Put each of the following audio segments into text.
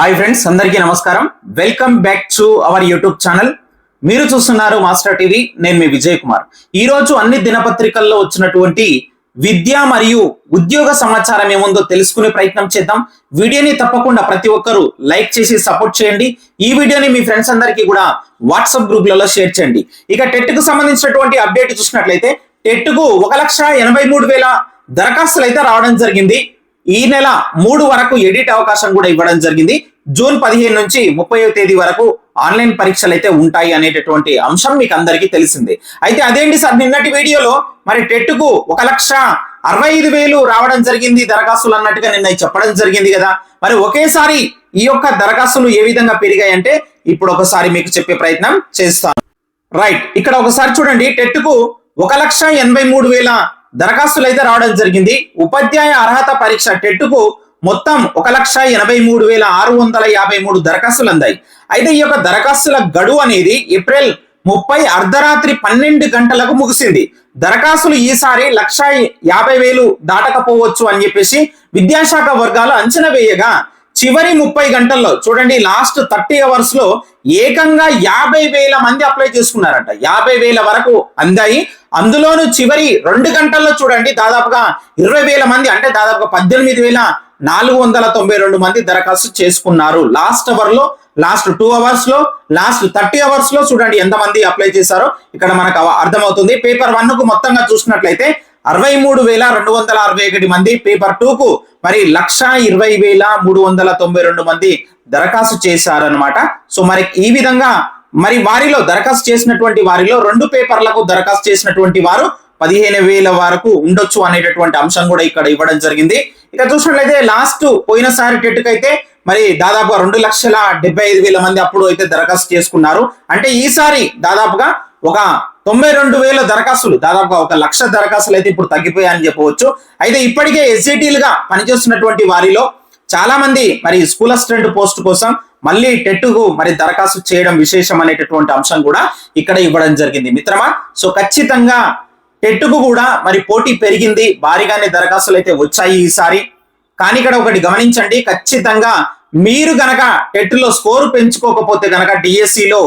Hi friends అందరికీ నమస్కారం. Welcome back to our YouTube channel మీరు చూస్తున్నారు మాస్టర్ టీవీ నేను మీ విజయ్ కుమార్. ఈ రోజు అన్ని దినపత్రికల్లో వచ్చినటువంటి విద్య మరియు ఉద్యోగ సమాచారం ఏముందో తెలుసుకునే ప్రయత్నం చేద్దాం. వీడియోని తప్పకుండా ప్రతి ఒక్కరూ లైక్ చేసి సపోర్ట్ చేయండి. ఈ వీడియోని మీ ఫ్రెండ్స్ అందరికీ కూడా వాట్సాప్ గ్రూప్లలో షేర్ చేయండి. ఇక టెట్కు సంబంధించినటువంటి అప్డేట్ చూసినట్లయితే టెట్కు ఒక లక్ష ఎనభై మూడు వేల దరఖాస్తులు అయితే రావడం జరిగింది. ఈ నెల మూడు వరకు ఎడిట్ అవకాశం కూడా ఇవ్వడం జరిగింది. జూన్ పదిహేను నుంచి ముప్పై తేదీ వరకు ఆన్లైన్ పరీక్షలు అయితే ఉంటాయి అనేటటువంటి అంశం మీకు అందరికీ తెలిసిందే. అయితే అదేంటి సార్ నిన్నటి వీడియోలో మరి టెట్కు ఒక లక్ష అరవై ఐదు వేలు రావడం జరిగింది దరఖాస్తులు అన్నట్టుగా నిన్న చెప్పడం జరిగింది కదా. మరి ఒకేసారి ఈ యొక్క దరఖాస్తులు ఏ విధంగా పెరిగాయంటే ఇప్పుడు ఒకసారి మీకు చెప్పే ప్రయత్నం చేస్తాను. రైట్ ఇక్కడ ఒకసారి చూడండి టెట్కు ఒక లక్ష ఎనభై మూడు వేల దరఖాస్తులు అయితే రావడం జరిగింది. ఉపాధ్యాయ అర్హత పరీక్ష టెట్టుకు మొత్తం ఒక లక్ష ఎనభై మూడు వేల ఆరు వందల యాభై మూడు దరఖాస్తులు అందాయి. అయితే ఈ యొక్క దరఖాస్తుల గడువు అనేది ఏప్రిల్ ముప్పై అర్ధరాత్రి పన్నెండు గంటలకు ముగిసింది. దరఖాస్తులు ఈసారి లక్ష యాభై వేలు దాటకపోవచ్చు అని చెప్పేసి విద్యాశాఖ వర్గాలు అంచనా వేయగా చివరి ముప్పై గంటల్లో చూడండి లాస్ట్ థర్టీ అవర్స్లో ఏకంగా యాభై వేల మంది అప్లై చేసుకున్నారంట. యాభై వేల వరకు అందాయి. అందులోను చివరి రెండు గంటల్లో చూడండి దాదాపుగా ఇరవై వేల మంది అంటే దాదాపుగా పద్దెనిమిది వేల నాలుగు వందల తొంభై రెండు మంది దరఖాస్తు చేసుకున్నారు. లాస్ట్ అవర్లో లాస్ట్ టూ అవర్స్లో లాస్ట్ థర్టీ అవర్స్లో చూడండి ఎంతమంది అప్లై చేశారో. ఇక్కడ మనకు అర్థమవుతుంది. పేపర్ వన్కు మొత్తంగా చూసినట్లయితే అరవై మూడు వేల రెండు వందల అరవై ఒకటి మంది పేపర్ టూ కు మరి లక్ష ఇరవై వేల మూడు వందల తొంభై రెండు మంది దరఖాస్తు చేశారనమాట సో మరి ఈ విధంగా మరి వారిలో దరఖాస్తు చేసినటువంటి వారిలో రెండు పేపర్లకు దరఖాస్తు చేసినటువంటి వారు పదిహేను వేల వరకు ఉండొచ్చు అనేటటువంటి అంశం కూడా ఇక్కడ ఇవ్వడం జరిగింది. ఇక చూసినట్లయితే లాస్ట్ పోయినసారి టెట్కి మరి దాదాపుగా రెండు లక్షల డెబ్బై ఐదు వేల మంది అప్పుడు అయితే దరఖాస్తు చేసుకున్నారు. అంటే ఈసారి దాదాపుగా ఒక తొంభై రెండు వేల దరఖాస్తులు దాదాపుగా ఒక లక్ష దరఖాస్తులు అయితే ఇప్పుడు తగ్గిపోయాయని చెప్పవచ్చు. అయితే ఇప్పటికే ఎస్జిటీలుగా పనిచేస్తున్నటువంటి వారిలో చాలా మంది మరి స్కూల్ అసిస్టెంట్ పోస్ట్ కోసం మళ్ళీ టెట్టుకు మరి దరఖాస్తు చేయడం విశేషం అనేటటువంటి అంశం కూడా ఇక్కడ ఇవ్వడం జరిగింది. మిత్రమా సో ఖచ్చితంగా టెట్టుకు కూడా మరి పోటీ పెరిగింది. భారీగానే దరఖాస్తులు అయితే వచ్చాయి ఈసారి. కానీ ఇక్కడ ఒకటి గమనించండి ఖచ్చితంగా మీరు గనక టెట్టులో స్కోరు పెంచుకోకపోతే గనక డిఎస్సిలో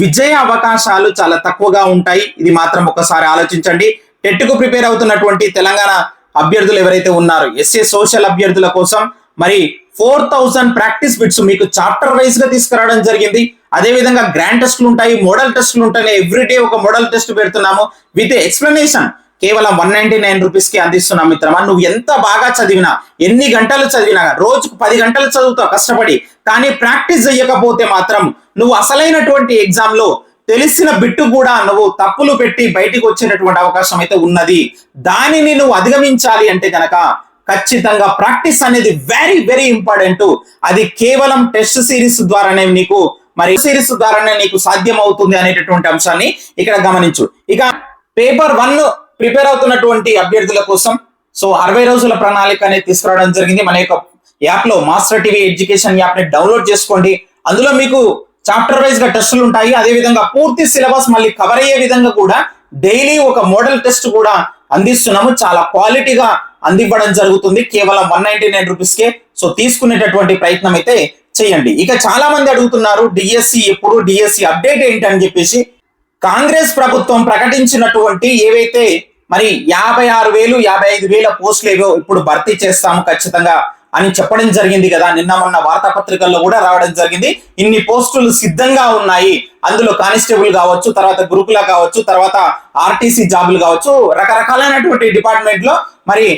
విజయ అవకాశాలు చాలా తక్కువగా ఉంటాయి. ఇది మాత్రం ఒకసారి ఆలోచించండి. టెట్టుకు ప్రిపేర్ అవుతున్నటువంటి తెలంగాణ అభ్యర్థులు ఎవరైతే ఉన్నారో ఎస్ఏ సోషల్ అభ్యర్థుల కోసం మరి ఫోర్ థౌసండ్ ప్రాక్టీస్ బిట్స్ మీకు చాప్టర్ వైజ్గా తీసుకురావడం జరిగింది. అదే విధంగా గ్రాండ్ టెస్ట్లు ఉంటాయి మోడల్ టెస్ట్లు ఉంటాయి. ఎవ్రీ డే ఒక మోడల్ టెస్ట్ పెడుతున్నాము. With explanation. కేవలం వన్ నైన్టీ నైన్ రూపీస్కి అందిస్తున్నాం మిత్రమా. నువ్వు ఎంత బాగా చదివినా ఎన్ని గంటలు చదివినా రోజుకు పది గంటలు చదువుతావు కష్టపడి. కానీ ప్రాక్టీస్ చేయకపోతే మాత్రం నువ్వు అసలైనటువంటి ఎగ్జామ్లో తెలిసిన బిట్టు కూడా నువ్వు తప్పులు పెట్టి బయటికి వచ్చేటటువంటి అవకాశం అయితే ఉన్నది. దానిని నువ్వు అధిగమించాలి అంటే కనుక ఖచ్చితంగా ప్రాక్టీస్ అనేది వెరీ వెరీ ఇంపార్టెంట్ అది కేవలం టెస్ట్ సిరీస్ ద్వారానే నీకు మరి సిరీస్ ద్వారానే నీకు సాధ్యం అవుతుంది అనేటటువంటి అంశాన్ని ఇక్కడ గమనించు. ఇక పేపర్ వన్ ప్రిపేర్ అవుతున్నటువంటి అభ్యర్థుల కోసం సో అరవై రోజుల ప్రణాళిక అనేది తీసుకురావడం జరిగింది. మన యొక్క యాప్లో మాస్టర్ టీవీ ఎడ్యుకేషన్ యాప్ని డౌన్లోడ్ చేసుకోండి. అందులో మీకు చాప్టర్ వైజ్గా టెస్టులు ఉంటాయి. అదే విధంగా పూర్తి సిలబస్ మళ్ళీ కవర్ అయ్యే విధంగా కూడా డైలీ ఒక మోడల్ టెస్ట్ కూడా అందిస్తున్నాము. చాలా క్వాలిటీగా అందివ్వడం జరుగుతుంది. కేవలం వన్ నైన్టీ నైన్ రూపీస్ కే సో తీసుకునేటటువంటి ప్రయత్నం అయితే చేయండి. ఇక చాలా మంది అడుగుతున్నారు డిఎస్సి ఎప్పుడు డిఎస్సి అప్డేట్ ఏంటి అని చెప్పేసి. కాంగ్రెస్ ప్రభుత్వం ప్రకటించినటువంటి ఏవైతే మరి యాభై ఆరు వేలు యాభై ఐదు వేల పోస్టులు ఏవో ఇప్పుడు భర్తీ చేస్తాము ఖచ్చితంగా అని చెప్పడం జరిగింది కదా. నిన్న మొన్న వార్తాపత్రికల్లో కూడా రావడం జరిగింది. ఇన్ని పోస్టులు సిద్ధంగా ఉన్నాయి. అందులో కానిస్టేబుల్ కావచ్చు తర్వాత గురుకుల కావచ్చు తర్వాత ఆర్టీసీ జాబులు కావచ్చు రకరకాలైనటువంటి డిపార్ట్మెంట్లో మరి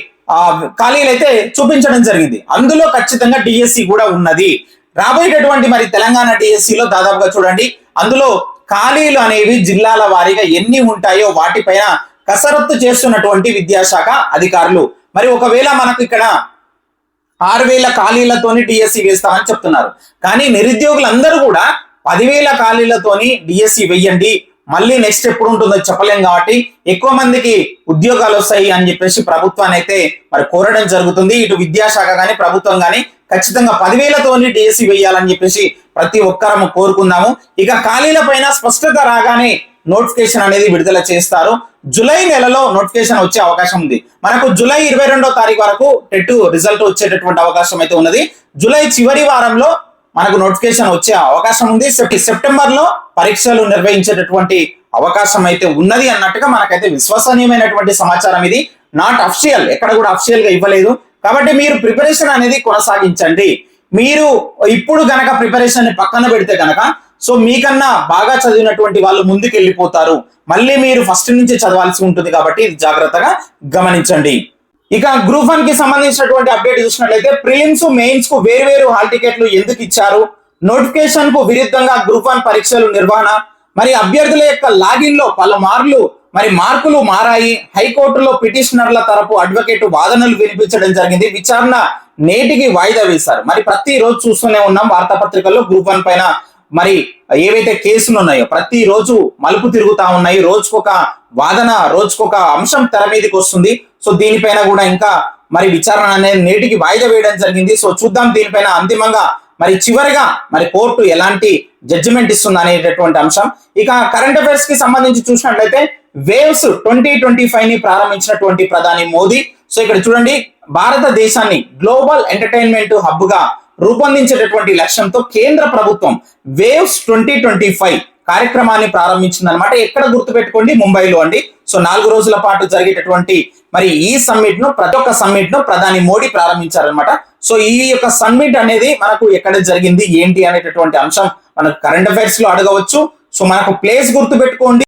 ఖాళీలు అయితే చూపించడం జరిగింది. అందులో ఖచ్చితంగా డిఎస్సి కూడా ఉన్నది. రాబోయేటటువంటి మరి తెలంగాణ డిఎస్సిలో దాదాపుగా చూడండి అందులో ఖాళీలు అనేవి జిల్లాల వారీగా ఎన్ని ఉంటాయో వాటిపైన కసరత్తు చేస్తున్నటువంటి విద్యాశాఖ అధికారులు. మరి ఒకవేళ మనకు ఇక్కడ ఆరు వేల ఖాళీలతోని డిఎస్సి వేస్తామని చెప్తున్నారు. కానీ నిరుద్యోగులందరూ కూడా పదివేల ఖాళీలతోని డిఎస్సి వెయ్యండి మళ్ళీ నెక్స్ట్ ఎప్పుడు ఉంటుందో చెప్పలేం కాబట్టి ఎక్కువ మందికి ఉద్యోగాలు వస్తాయి అని చెప్పేసి ప్రభుత్వాన్ని అయితే మరి కోరడం జరుగుతుంది. ఇటు విద్యాశాఖ కానీ ప్రభుత్వం కానీ ఖచ్చితంగా పదివేలతోని డిఎస్సి వేయాలని చెప్పేసి ప్రతి ఒక్కరము కోరుకుందాము. ఇక ఖాళీల పైన స్పష్టత రాగానే నోటిఫికేషన్ అనేది విడుదల చేస్తారు. జూలై నెలలో నోటిఫికేషన్ వచ్చే అవకాశం ఉంది. మనకు జూలై ఇరవై రెండో తారీఖు వరకు టెట్ రిజల్ట్ వచ్చేటటువంటి అవకాశం అయితే ఉన్నది. జూలై చివరి వారంలో మనకు నోటిఫికేషన్ వచ్చే అవకాశం ఉంది. సెప్టెంబర్లో పరీక్షలు నిర్వహించేటటువంటి అవకాశం అయితే ఉన్నది అన్నట్టుగా మనకైతే విశ్వసనీయమైనటువంటి సమాచారం ఇది. నాట్ అఫిషియల్ ఎక్కడ కూడా అఫిషియల్గా ఇవ్వలేదు. కాబట్టి మీరు ప్రిపరేషన్ అనేది కొనసాగించండి. మీరు ఇప్పుడు గనక ప్రిపరేషన్ని పక్కన పెడితే గనక సో మీకన్నా బాగా చదివినటువంటి వాళ్ళు ముందుకు వెళ్ళిపోతారు మళ్ళీ మీరు ఫస్ట్ నుంచి చదవాల్సి ఉంటుంది కాబట్టి జాగ్రత్తగా గమనించండి. ఇక గ్రూప్ వన్కి సంబంధించినటువంటి అప్డేట్ చూసినట్లయితే ప్రిలిమ్స్ మెయిన్స్కు వేరు వేరు హాల్ టికెట్లు ఎందుకు ఇచ్చారు? నోటిఫికేషన్కు విరుద్ధంగా గ్రూప్ వన్ పరీక్షలు నిర్వహణ. మరి అభ్యర్థుల యొక్క లాగిన్లో పలు మార్లు మరి మార్కులు మారాయి. హైకోర్టులో పిటిషనర్ల తరపు అడ్వకేట్ వాదనలు వినిపించడం జరిగింది. విచారణ నేటికి వాయిదా వేశారు. మరి ప్రతి రోజు చూస్తూనే ఉన్నాం వార్తాపత్రికల్లో గ్రూప్ వన్ పైన. మరి ఏవైతే కేసులు ఉన్నాయో ప్రతి రోజు మలుపు తిరుగుతా ఉన్నాయి రోజుకొక వాదన రోజుకొక అంశం తెర మీదకి వస్తుంది. సో దీనిపైన కూడా ఇంకా మరి విచారణ అనేది నేటికి వాయిదా వేయడం జరిగింది. సో చూద్దాం దీనిపైన అంతిమంగా మరి చివరిగా మరి కోర్టు ఎలాంటి జడ్జిమెంట్ ఇస్తుంది అనేటటువంటి అంశం. ఇక కరెంట్ అఫైర్స్కి సంబంధించి చూసినట్లయితే వేవ్స్ ట్వంటీ ట్వంటీ ఫైవ్ని ప్రారంభించినటువంటి ప్రధాని మోదీ. సో ఇక్కడ చూడండి భారతదేశాన్ని గ్లోబల్ ఎంటర్టైన్మెంట్ హబ్గా రూపొందించేటటువంటి లక్ష్యంతో కేంద్ర ప్రభుత్వం వేవ్స్ ట్వంటీ ట్వంటీ ఫైవ్ కార్యక్రమాన్ని ప్రారంభించింది అనమాట ఎక్కడ గుర్తుపెట్టుకోండి? ముంబైలో అండి. సో నాలుగు రోజుల పాటు జరిగేటటువంటి మరి ఈ సమ్మిట్ను ప్రతి ఒక్క సమ్మిట్ను ప్రధాని మోడీ ప్రారంభించారనమాట సో ఈ యొక్క సమ్మిట్ అనేది మనకు ఎక్కడ జరిగింది ఏంటి అనేటటువంటి అంశం మనకు కరెంట్ అఫైర్స్లో అడగవచ్చు. సో మనకు ప్లేస్ గుర్తు పెట్టుకోండి